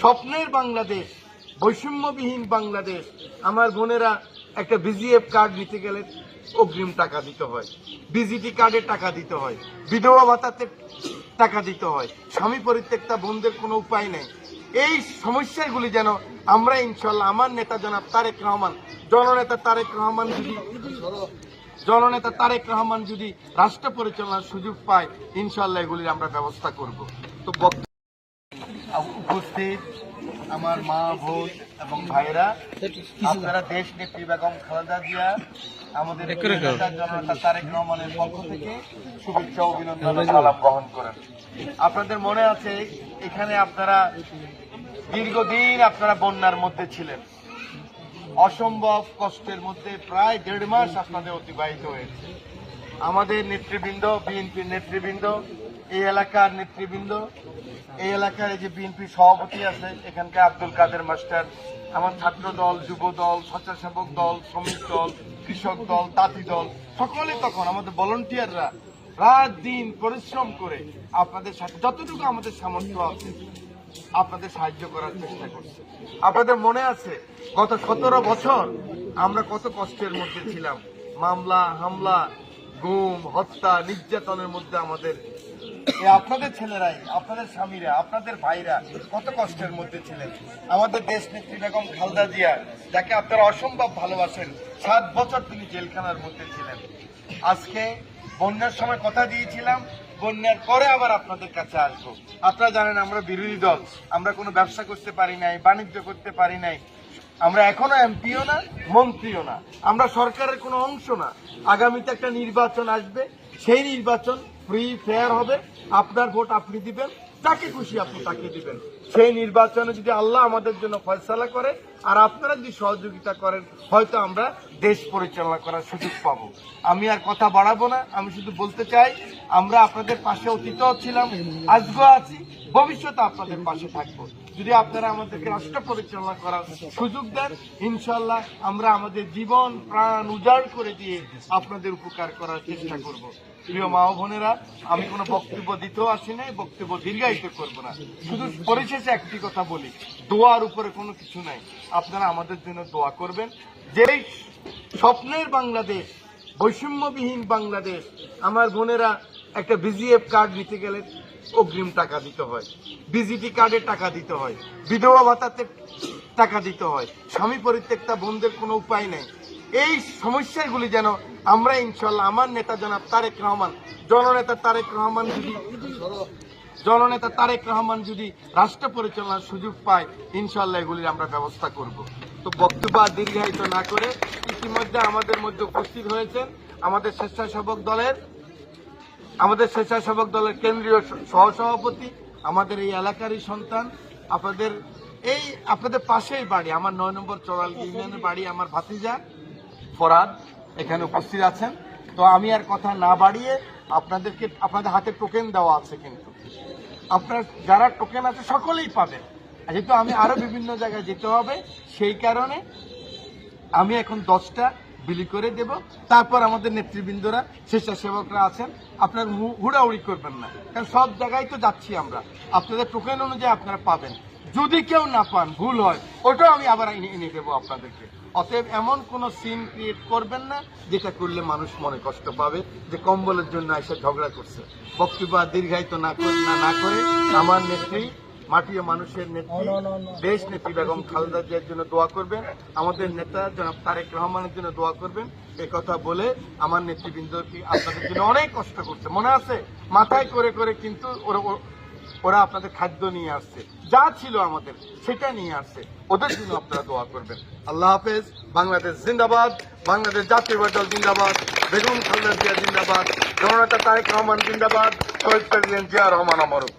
স্বপ্নের বাংলাদেশ, বৈষম্যবিহীন বাংলাদেশ, আমার বোনেরা একটা বিজিএফ কার্ড নিতে গেলে অগ্রিম টাকা দিতে হয়। বিজিটি কার্ডে টাকা দিতে হয়। বিধবা ভাতাতে টাকা দিতে হয়। স্বামী পরিত্যক্তা বোনদের কোনো উপায় নেই। এই সমস্যাগুলি যেন আমরা ইনশাল্লাহ, আমার নেতা জনাব তারেক রহমান, জননেতা তারেক রহমান যদি, জননেতা তারেক রহমান যদি রাষ্ট্র পরিচালনার সুযোগ পায়, ইনশাল্লাহ এগুলির আমরা ব্যবস্থা করব। তো উপস্থিত আমার মা বোন এবং ভাইরা আপনারা দেশ নেত্রী বেগম খালেদা জিয়া আমাদের জনতা তারেক রহমানের পক্ষ থেকে শুভেচ্ছা অভিনন্দন সালাম গ্রহণ করেন। আপনাদের মনে আছে এখানে আপনারা দীর্ঘদিন আপনারা বন্যার মধ্যে ছিলেন। অসম্ভব কষ্টের মধ্যে প্রায় দেড় মাস আপনাদের অতিবাহিত হয়েছে। আমাদের নেতৃবৃন্দ বিএনপির নেতৃবৃন্দ এই এলাকার নেতৃবৃন্দ, এই এলাকার যে বিএনপি সভাপতি আছে, এখানকার আব্দুল কাদের মাস্টার, আমার ছাত্র দল যুব দল স্বেচ্ছাসেবক দল, শ্রমিক দল, কৃষক দল, তাঁতি দল সকলে তখন আমাদের ভলেন্টিয়াররা রাত দিন পরিশ্রম করে আপনাদের সাথে যতটুকু আমাদের সামর্থ্য আছে, আপনাদের সাহায্য করার চেষ্টা করছে। আপনাদের মনে আছে, গত সতেরো বছর আমরা কত কষ্টের মধ্যে ছিলাম? মামলা, হামলা, গুম, হত্যা, নির্যাতনের মধ্যে আমাদের আপনাদের ছেলেরাই, আপনাদের স্বামীরা, আপনাদের ভাইরা কত কষ্টের মধ্যে ছিলেন। আমাদের দেশ নেত্রী বেগম খালদা জিয়া, যাকে আপনারা অসম্ভব ভালোবাসেন, সাত বছর তিনি জেলখানার মধ্যে ছিলেন। আজকে বন্যার সময় কথা দিয়েছিলাম, বন্যার পরে আবার আপনাদের কাছে আসব। আপনারা জানেন আমরা বিরোধী দল, আমরা কোনো ব্যবসা করতে পারি নাই, বাণিজ্য করতে পারি নাই। আমরা এখনও এমপিও না, মন্ত্রীও না। আমরা সরকারের কোনো অংশ না। আগামীতে একটা নির্বাচন আসবে, সেই নির্বাচন ফ্রি ফেয়ার হবে। আপনার ভোট আপনি দিবেন। যাকে খুশি আপনি তাকে দিবেন। সেই নির্বাচনে যদি আল্লাহ আমাদের জন্য ফয়সালা করে, আর আপনারা যদি সহযোগিতা করেন, হয়তো আমরা দেশ পরিচালনা করার সুযোগ পাবো। আমি আর কথা বাড়াবো না, আমি শুধু বলতে চাই, আমরা আপনাদের পাশে অতীতও ছিলাম আজকেও আছি, ভবিষ্যতে আপনাদের পাশে থাকব। যদি আপনারা আমাদেরকে রাষ্ট্র পরিচালনা করার সুযোগ দেন ইনশাল্লাহ আমরা আমাদের জীবন, প্রাণ উজাড় করে দিয়ে আপনাদের উপকার করার চেষ্টা করব। প্রিয় মা বোনেরা, আমি কোনো বক্তব্য দিতেও আসি নাই বক্তব্য দীর্ঘায়িত করব না। শুধু পরিশেষে একটি কথা বলি, দোয়ার উপরে কোনো কিছু নাই। আপনারা আমাদের জন্য দোয়া করবেন। যেই স্বপ্নের বাংলাদেশ, বৈষম্যবিহীন বাংলাদেশ, আমার বোনেরা একটা বিজিএফ কার্ড নিতে গেলে অগ্রিম টাকা দিতে হয়। বিজিটি কার্ডে টাকা দিতে হয়। বিধবা ভাতাতে টাকা দিতে হয়। স্বামী পরিত্যক্তা বোনদের কোনো উপায় নেই। এই সমস্যাগুলি যেন আমরা ইনশাল্লাহ, আমার নেতা জনাব তারেক রহমান, জননেতা তারেক রহমান যদি জননেতা তারেক রহমান যদি রাষ্ট্র পরিচালনার সুযোগ পায় ইনশাল্লাহ এগুলির আমরা ব্যবস্থা করব। তো বক্তব্য দীর্ঘায়িত না করে ইতিমধ্যে আমাদের মধ্যে উপস্থিত হয়েছেন আমাদের স্বেচ্ছাসেবক দলের, আমাদের স্বেচ্ছাসেবক দলের কেন্দ্রীয় সহসভাপতি, আমাদের এই এলাকারই সন্তান, আপনাদের এই, আপনাদের পাশেই বাড়ি, আমার নয় নম্বর চড়াল ইউনিয়নের বাড়ি, আমার ভাতিজা ফরাদ এখানে উপস্থিত আছেন। তো আমি আর কথা না বাড়িয়ে আপনাদেরকে, আপনাদের হাতে টোকেন দেওয়া আছে কিন্তু। আপনার যারা টোকেন আছে সকলেই পাবেন। যেহেতু আমি আরও বিভিন্ন জায়গায় যেতে হবে, সেই কারণে আমি এখন দশটা বিলি করে দেব। তারপর আমাদের নেতৃবৃন্দরা, স্বেচ্ছাসেবকরা আছেন, আপনার হুড়াহুড়ি করবেন না। কারণ সব জায়গায় তো যাচ্ছি আমরা। আপনাদের টোকেন অনুযায়ী আপনারা পাবেন। যদি কেউ না পান, ভুল হয়, ওটাও আমি আবার এনে দেবো আপনাদেরকে। অতএব এমন কোন সিন ক্রিয়েট করবেন না যেটা করলে মানুষ মনে কষ্ট পাবে যে কম্বলের জন্য এসে ঝগড়া করছে। বক্তব্য দীর্ঘায়িত না করে না করে আমার নেত্রী মাটি ও মানুষের নেত্রী দেশ নেত্রী বেগম খালেদা জিয়ার জন্য দোয়া করবেন আমাদের নেতা জনাব তারেক রহমানের জন্য দোয়া করবেন। এই কথা বলে আমার নেতৃবৃন্দ কি আপনাদের জন্য অনেক কষ্ট করছে। মনে আছে? মাথায় করে করে কিন্তু ওরা ওরা আপনাদের খাদ্য নিয়ে আসছে। যা ছিল আমাদের, সেটা নিয়ে আসছে। ওদের জন্য আপনারা দোয়া করবেন। আল্লাহ হাফেজ। বাংলাদেশ জিন্দাবাদ। বাংলাদেশ জাতীয় দল জিন্দাবাদ। বেগম খালেদা জিয়া জিন্দাবাদ। জননেতা তারেক রহমান জিন্দাবাদ। শহীদ প্রেসিডেন্ট জিয়া রহমান অমরক